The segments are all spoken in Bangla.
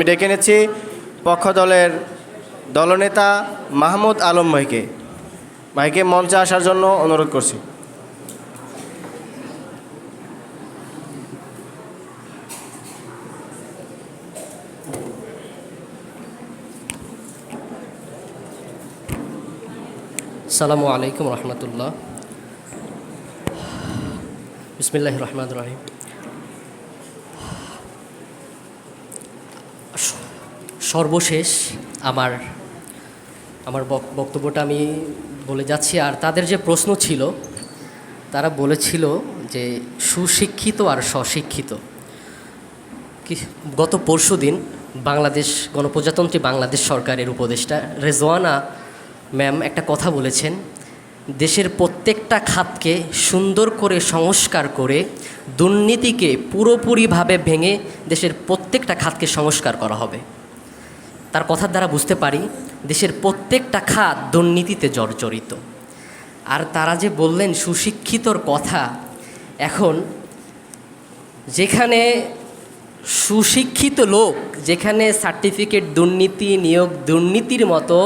আমি ডেকে নিচ্ছি পক্ষ দলের দলনেতা মাহমুদ আলম ভাইকে। ভাইকে মঞ্চে আসার জন্য অনুরোধ করছি। সালামু আলাইকুম রহমতুল্লাহ। বিসমিল্লাহ রহমান রহিম। সর্বশেষ আমার আমার বক- বক্তব্যটা আমি বলে যাচ্ছি। আর তাদের যে প্রশ্ন ছিল, তারা বলেছিল যে সুশিক্ষিত আর স্বশিক্ষিত। গত পরশু দিন বাংলাদেশ, গণপ্রজাতন্ত্রী বাংলাদেশ সরকারের উপদেষ্টা রেজওয়ানা ম্যাম একটা কথা বলেছেন, দেশের প্রত্যেকটা খাতকে সুন্দর করে সংস্কার করে দুর্নীতিকে পুরোপুরিভাবে ভেঙে দেশের প্রত্যেকটা খাতকে সংস্কার করা হবে। তার কথার দ্বারা বুঝতে পারি, দেশের প্রত্যেকটা খাত দুর্নীতিতে জর্জরিত। আর তারা যে বললেন সুশিক্ষিতর কথা, এখন যেখানে সুশিক্ষিত লোক, যেখানে সার্টিফিকেট দুর্নীতি, নিয়োগ দুর্নীতির মতো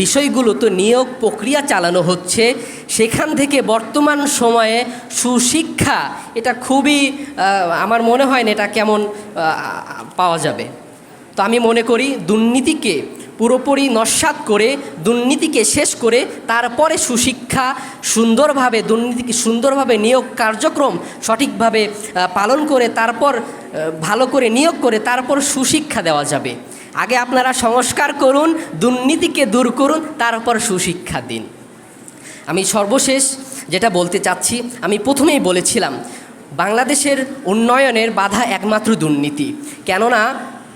বিষয়গুলো তো নিয়োগ প্রক্রিয়া চালানো হচ্ছে, সেখান থেকে বর্তমান সময়ে সুশিক্ষা এটা খুবই আমার মনে হয় না এটা কেমন পাওয়া যাবে। তো আমি মনে করি দুর্নীতিকে পুরোপুরি নস্বাত করে, দুর্নীতিকে শেষ করে, তারপরে সুশিক্ষা, সুন্দরভাবে দুর্নীতিকে সুন্দরভাবে নিয়োগ কার্যক্রম সঠিকভাবে পালন করে, তারপর ভালো করে নিয়োগ করে, তারপর সুশিক্ষা দেওয়া যাবে। আগে আপনারা সংস্কার করুন, দুর্নীতিকে দূর করুন, তারপর সুশিক্ষা দিন। আমি সর্বশেষ যেটা বলতে চাচ্ছি, আমি প্রথমেই বলেছিলাম, বাংলাদেশের উন্নয়নের বাধা একমাত্র দুর্নীতি। কেননা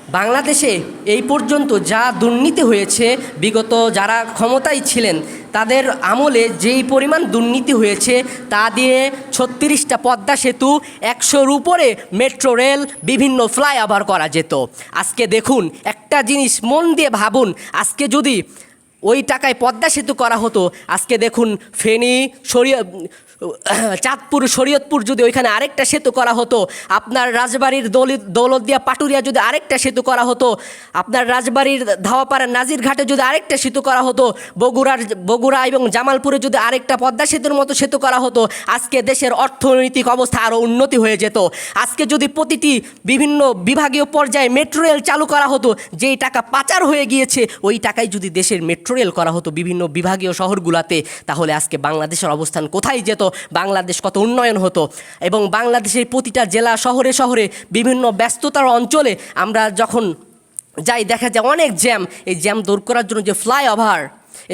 বাংলাদেশে এই পর্যন্ত যা দুর্নীতি হয়েছে, বিগত যারা ক্ষমতায় ছিলেন, তাদের আমলে যেই পরিমাণ দুর্নীতি হয়েছে, তা দিয়ে ছত্রিশটা পদ্মা সেতু, একশোর উপরে মেট্রো রেল, বিভিন্ন ফ্লাইওভার করা যেত। আজকে দেখুন, একটা জিনিস মন দিয়ে ভাবুন, আজকে যদি ওই টাকায় পদ্মা সেতু করা হতো। আজকে দেখুন ফেনী, শরীয়, চাঁদপুর, শরীয়তপুর যদি ওইখানে আরেকটা সেতু করা হতো, আপনার রাজবাড়ির দৌলত, দৌলতদিয়া, পাটুরিয়া যদি আরেকটা সেতু করা হতো, আপনার রাজবাড়ির ধাওয়াপাড়া নাজির ঘাটে যদি আরেকটা সেতু করা হতো, বগুড়ার, বগুড়া এবং জামালপুরে যদি আরেকটা পদ্মা সেতুর মতো সেতু করা হতো, আজকে দেশের অর্থনৈতিক অবস্থা আরও উন্নতি হয়ে যেত। আজকে যদি প্রতিটি বিভিন্ন বিভাগীয় পর্যায়ে মেট্রো রেল চালু করা হতো, যেই টাকা পাচার হয়ে গিয়েছে, ওই টাকায় যদি দেশের মেট্রো রেল করা হতো বিভিন্ন বিভাগীয় শহরগুলোতে, তাহলে আজকে বাংলাদেশের অবস্থান কোথায় যেত, বাংলাদেশ কত উন্নয়ন হতো এবং বাংলাদেশের প্রতিটা জেলা শহরে শহরে বিভিন্ন ব্যস্ততার অঞ্চলে আমরা যখন যাই, দেখা যায় অনেক জ্যাম। এই জ্যাম দূর করার জন্য যে ফ্লাইওভার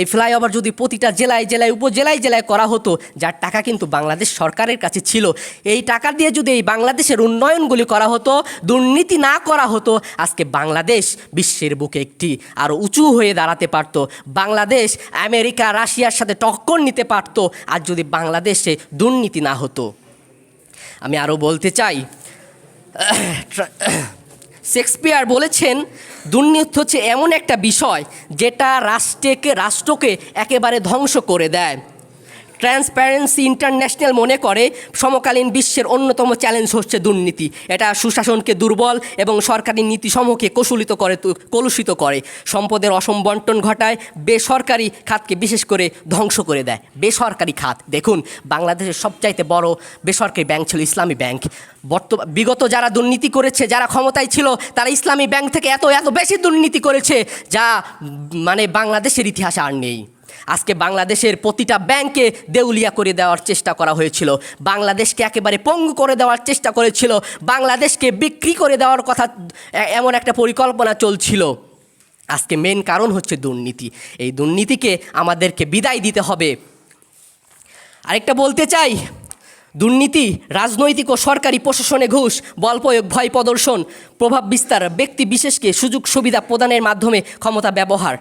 এই ফ্লাইওভার যদি প্রতিটা জেলায় জেলায়, উপজেলায় জেলায় করা হতো, যার টাকা কিন্তু বাংলাদেশ সরকারের কাছে ছিল, এই টাকা দিয়ে যদি এই বাংলাদেশের উন্নয়নগুলি করা হতো, দুর্নীতি না করা হতো, আজকে বাংলাদেশ বিশ্বের বুকে একটি আরও উঁচু হয়ে দাঁড়াতে পারত। বাংলাদেশ আমেরিকা, রাশিয়ার সাথে টক্কর নিতে পারত, আর যদি বাংলাদেশে দুর্নীতি না হতো। আমি আরও বলতে চাই শেক্সপিয়ার বলেছেন দুর্নীতি হচ্ছে এমন একটা বিষয় যেটা রাষ্ট্রকে রাষ্ট্রকে একেবারে ধ্বংস করে দেয়। ট্রান্সপারেন্সি ইন্টারন্যাশনাল মনে করে, সমকালীন বিশ্বের অন্যতম চ্যালেঞ্জ হচ্ছে দুর্নীতি। এটা সুশাসনকে দুর্বল এবং সরকারি নীতিসমূহকে কৌশলিত করে কলুষিত করে। সম্পদের অসম বন্টন ঘটায়, বেসরকারি খাতকে বিশেষ করে ধ্বংস করে দেয়। বেসরকারি খাত, দেখুন, বাংলাদেশের সবচাইতে বড় বেসরকারি ব্যাংক ছিল ইসলামী ব্যাংক। বর্তমান বিগত যারা দুর্নীতি করেছে, যারা ক্ষমতায় ছিল, তারা ইসলামী ব্যাংক থেকে এত এত বেশি দুর্নীতি করেছে, যা মানে বাংলাদেশের ইতিহাসে আর নেই। আজকে বাংলাদেশের প্রতিটা ব্যাংকে দেউলিয়া করে দেওয়ার চেষ্টা করা হয়েছিল। বাংলাদেশকে একেবারে পঙ্গু করে দেওয়ার চেষ্টা করেছিল। বাংলাদেশকে বিক্রি করে দেওয়ার কথা এমন একটা পরিকল্পনা চলছিল। আজকে মেন কারণ হচ্ছে দুর্নীতি। এই দুর্নীতিকে আমাদেরকে বিদায় দিতে হবে। আরেকটা বলতে চাই, দুর্নীতি রাজনৈতিক ও সরকারি প্রশাসনে ঘুষ বল প্রয়োগ ভয় প্রদর্শন, প্রভাব বিস্তার, ব্যক্তি বিশেষকে সুযোগ সুবিধা প্রদানের মাধ্যমে ক্ষমতা ব্যবহার।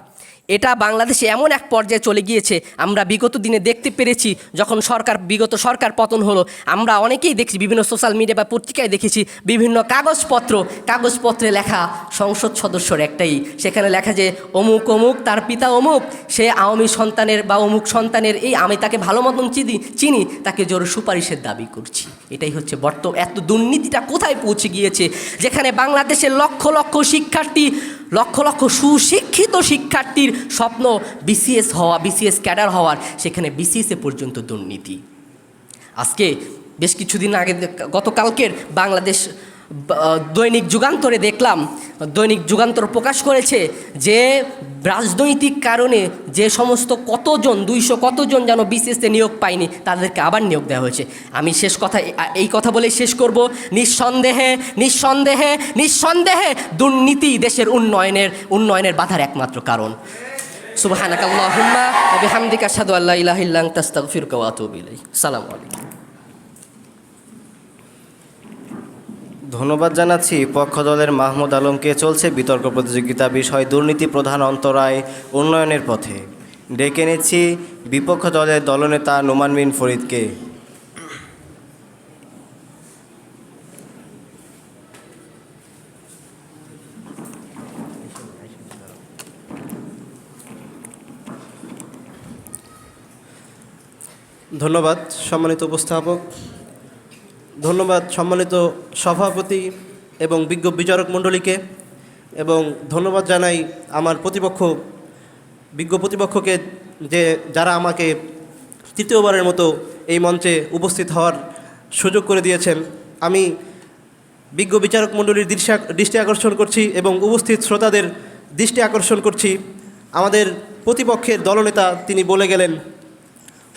এটা বাংলাদেশে এমন এক পর্যায়ে চলে গিয়েছে, আমরা বিগত দিনে দেখতে পেরেছি, যখন সরকার, বিগত সরকার পতন হলো, আমরা অনেকেই দেখছি, বিভিন্ন সোশ্যাল মিডিয়া বা পত্রিকায় দেখেছি, বিভিন্ন কাগজপত্র, কাগজপত্রে লেখা সংসদ সদস্যর একটাই। সেখানে লেখা যে, অমুক অমুক, তার পিতা অমুক, সে আওয়ামী সন্তানের বা অমুক সন্তানের, এই আমি তাকে ভালো মতন চিনি চিনি, তাকে জোর সুপারিশের দাবি করছি। এটাই হচ্ছে বর্ত এত দুর্নীতিটা কোথায় পৌঁছে গিয়েছে? যেখানে বাংলাদেশের লক্ষ লক্ষ শিক্ষার্থী লক্ষ লক্ষ সুশিক্ষিত শিক্ষার্থীর স্বপ্ন বিসিএস হওয়া বিসিএস ক্যাডার হওয়ার, সেখানে বিসিএসে পর্যন্ত দুর্নীতি। আজকে বেশ কিছুদিন আগে, গতকালকের বাংলাদেশ দৈনিক যুগান্তরে দেখলাম, দৈনিক যুগান্তর প্রকাশ করেছে যে রাজনৈতিক কারণে যে সমস্ত কতজন, দুইশো কতজন যেন বিসিএসতে নিয়োগ পায়নি, তাদেরকে আবার নিয়োগ দেওয়া হয়েছে। আমি শেষ কথা এই কথা বলেই শেষ করব। নিঃসন্দেহে নিঃসন্দেহে নিঃসন্দেহে দুর্নীতি দেশের উন্নয়নের উন্নয়নের বাধার একমাত্র কারণ। ওয়া বিহামদিকা আশহাদু আল্লা ইলাহা ইল্লা আনতা ওয়া আতুবু আলাইকুম। ধন্যবাদ জানাচ্ছি পক্ষ দলের মাহমুদ আলমকে। চলছে বিতর্ক প্রতিযোগিতা, বিষয় দুর্নীতি প্রধান অন্তরায় উন্নয়নের পথে। ডেকে নিচ্ছি বিপক্ষ দলের দলনেতা নোমান বিন ফরিদকে। ধন্যবাদ, সম্মানিত উপস্থাপক। ধন্যবাদ সম্মানিত সভাপতি এবং বিজ্ঞ বিচারক মণ্ডলীকে, এবং ধন্যবাদ জানাই আমার প্রতিপক্ষ, বিজ্ঞ প্রতিপক্ষকে যে যারা আমাকে তৃতীয়বারের মতো এই মঞ্চে উপস্থিত হওয়ার সুযোগ করে দিয়েছেন। আমি বিজ্ঞ বিচারক মণ্ডলীর দৃষ্টি দৃষ্টি আকর্ষণ করছি এবং উপস্থিত শ্রোতাদের দৃষ্টি আকর্ষণ করছি। আমাদের প্রতিপক্ষের দলনেতা তিনি বলে গেলেন,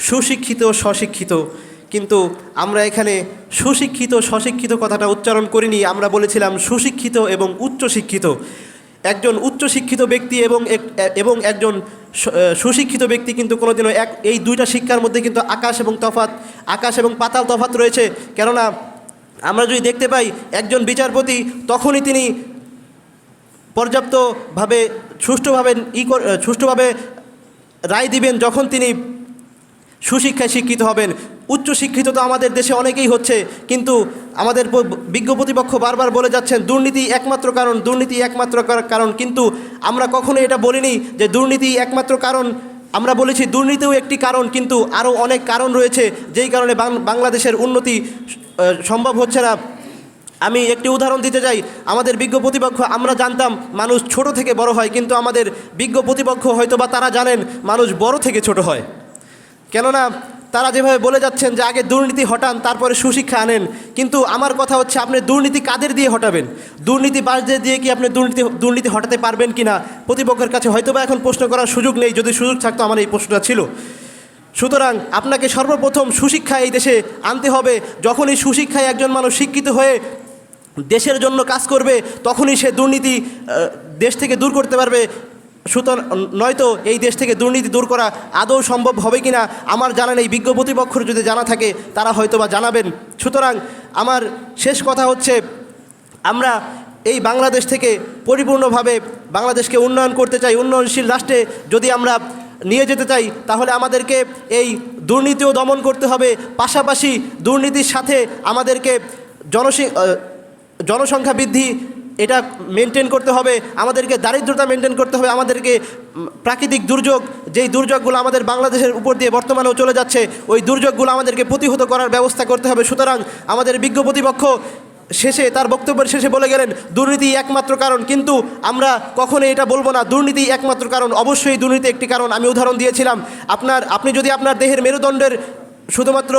সুশিক্ষিত স্বশিক্ষিত কিন্তু আমরা এখানে সুশিক্ষিত, স্বশিক্ষিত কথাটা উচ্চারণ করিনি। আমরা বলেছিলাম সুশিক্ষিত এবং উচ্চশিক্ষিত। একজন উচ্চশিক্ষিত ব্যক্তি এবং এবং একজন সুশিক্ষিত ব্যক্তি কিন্তু কোনোদিনও এক, এই দুইটা শিক্ষার মধ্যে কিন্তু আকাশ এবং তফাত আকাশ এবং পাতাল তফাত রয়েছে। কেননা আমরা যদি দেখতে পাই একজন বিচারপতি, তখনই তিনি পর্যাপ্তভাবে সুষ্ঠুভাবে ই সুষ্ঠুভাবে রায় দিবেন যখন তিনি সুশিক্ষায় শিক্ষিত হবেন। উচ্চশিক্ষিত তো আমাদের দেশে অনেকেই হচ্ছে, কিন্তু আমাদের বিজ্ঞ প্রতিপক্ষ বারবার বলে যাচ্ছেন, দুর্নীতি একমাত্র কারণ, দুর্নীতি একমাত্র কারণ, কিন্তু আমরা কখনোই এটা বলিনি যে দুর্নীতি একমাত্র কারণ। আমরা বলেছি দুর্নীতিও একটি কারণ, কিন্তু আরও অনেক কারণ রয়েছে, যেই কারণে বাংলাদেশের উন্নতি সম্ভব হচ্ছে না। আমি একটি উদাহরণ দিতে চাই, আমাদের বিজ্ঞ প্রতিপক্ষ, আমরা জানতাম মানুষ ছোট থেকে বড় হয়, কিন্তু আমাদের বিজ্ঞ প্রতিপক্ষ হয়তো বা তারা জানেন মানুষ বড় থেকে ছোট হয়। কেননা তারা যেভাবে বলে যাচ্ছেন যে আগে দুর্নীতি হটান, তারপরে সুশিক্ষা আনেন, কিন্তু আমার কথা হচ্ছে আপনি দুর্নীতি কাদের দিয়ে হটাবেন? দুর্নীতি বাসদের দিয়ে কি আপনি দুর্নীতি দুর্নীতি হটাতে পারবেন কি না প্রতিপক্ষের কাছে হয়তো বা এখন প্রশ্ন করার সুযোগ নেই, যদি সুযোগ থাকতো আমার এই প্রশ্নটা ছিল। সুতরাং আপনাকে সর্বপ্রথম সুশিক্ষা এই দেশে আনতে হবে। যখনই সুশিক্ষায় একজন মানুষ শিক্ষিত হয়ে দেশের জন্য কাজ করবে, তখনই সে দুর্নীতি দেশ থেকে দূর করতে পারবে। সুতরাং নয়তো এই দেশ থেকে দুর্নীতি দূর করা আদৌ সম্ভব হবে কি না, আমার জানা নেই। বিজ্ঞ প্রতিপক্ষর যদি জানা থাকে, তারা হয়তো বা জানাবেন। সুতরাং আমার শেষ কথা হচ্ছে, আমরা এই বাংলাদেশ থেকে পরিপূর্ণভাবে বাংলাদেশকে উন্নয়ন করতে চাই, উন্নয়নশীল রাষ্ট্রে যদি আমরা নিয়ে যেতে চাই, তাহলে আমাদেরকে এই দুর্নীতিও দমন করতে হবে। পাশাপাশি দুর্নীতির সাথে আমাদেরকে জনসি জনসংখ্যা বৃদ্ধি এটা মেনটেন করতে হবে, আমাদেরকে দারিদ্রতা মেনটেন করতে হবে, আমাদেরকে প্রাকৃতিক দুর্যোগ, যেই দুর্যোগগুলো আমাদের বাংলাদেশের উপর দিয়ে বর্তমানেও চলে যাচ্ছে, ওই দুর্যোগগুলো আমাদেরকে প্রতিহত করার ব্যবস্থা করতে হবে। সুতরাং আমাদের বিজ্ঞ প্রতিপক্ষ শেষে, তার বক্তব্যের শেষে বলে গেলেন, দুর্নীতি একমাত্র কারণ। কিন্তু আমরা কখনোই এটা বলব না, দুর্নীতি একমাত্র কারণ। অবশ্যই দুর্নীতি একটি কারণ। আমি উদাহরণ দিয়েছিলাম, আপনার, আপনি যদি আপনার দেহের মেরুদণ্ডের শুধুমাত্র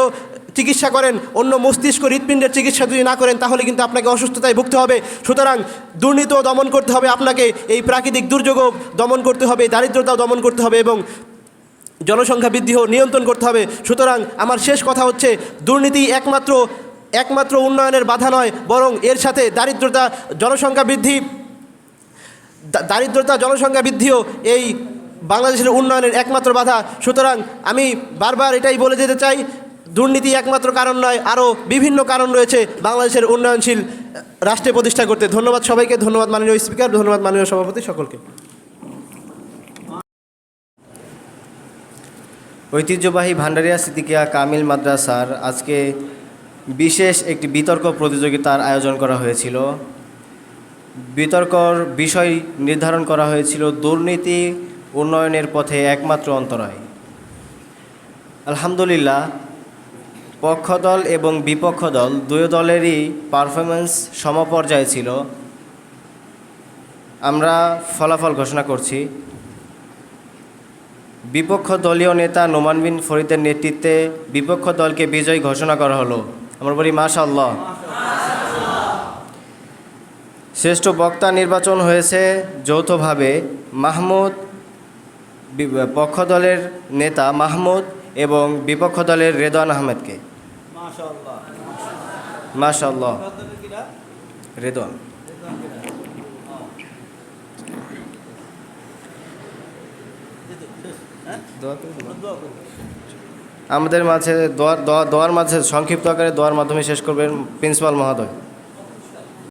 চিকিৎসা করেন, অন্য মস্তিষ্ক হৃৎপিণ্ডের চিকিৎসা যদি না করেন, তাহলে কিন্তু আপনাকে অসুস্থতায় ভুগতে হবে। সুতরাং দুর্নীতিও দমন করতে হবে আপনাকে, এই প্রাকৃতিক দুর্যোগও দমন করতে হবে, দারিদ্রতাও দমন করতে হবে এবং জনসংখ্যা বৃদ্ধিও নিয়ন্ত্রণ করতে হবে। সুতরাং আমার শেষ কথা হচ্ছে, দুর্নীতি একমাত্র একমাত্র উন্নয়নের বাধা নয়, বরং এর সাথে দারিদ্রতা, জনসংখ্যা বৃদ্ধি দারিদ্রতা, জনসংখ্যা বৃদ্ধিও এই বাংলাদেশের উন্নয়নের একমাত্র বাধা। সুতরাং আমি বারবার এটাই বলে যেতে চাই দুর্নীতি একমাত্র কারণ নয়, আরও বিভিন্ন কারণ রয়েছে বাংলাদেশের উন্নয়নশীল রাষ্ট্রে প্রতিষ্ঠা করতে। ধন্যবাদ সবাইকে, ধন্যবাদ মাননীয় স্পিকার, ধন্যবাদ মাননীয় সভাপতি সকলকে। ঐতিহ্যবাহী ভান্ডারিয়া সিদ্দিকিয়া কামিল মাদ্রাসার আজকে বিশেষ একটি বিতর্ক প্রতিযোগিতার আয়োজন করা হয়েছিল। বিতর্কর বিষয় নির্ধারণ করা হয়েছিল দুর্নীতি উন্নয়নের পথে একমাত্র অন্তরায় আলহামদুলিল্লাহ পক্ষ দল এবং বিপক্ষ দল দুই দলেরই পারফরমেন্স সমপর্যায়ে ছিল। আমরা ফলাফল ঘোষণা করছি। বিপক্ষ দলীয় নেতা নোমান বিন ফরিদের নেতৃত্বে বিপক্ষ দলকে বিজয়ী ঘোষণা করা হলো। আমরা বলি মাশাল্লাহ শ্রেষ্ঠ বক্তা নির্বাচন হয়েছে যৌথভাবে মাহমুদ পক্ষ দলের নেতা মাহমুদ এবং বিপক্ষ দলের রেদওয়ান আহমেদকে। মাশাল্লাহ করে দিবো। আমাদের মাঝে দোয়ার মাঝে সংক্ষিপ্ত আকারে দোয়ার মাধ্যমে শেষ করবেন প্রিন্সিপাল মহোদয়।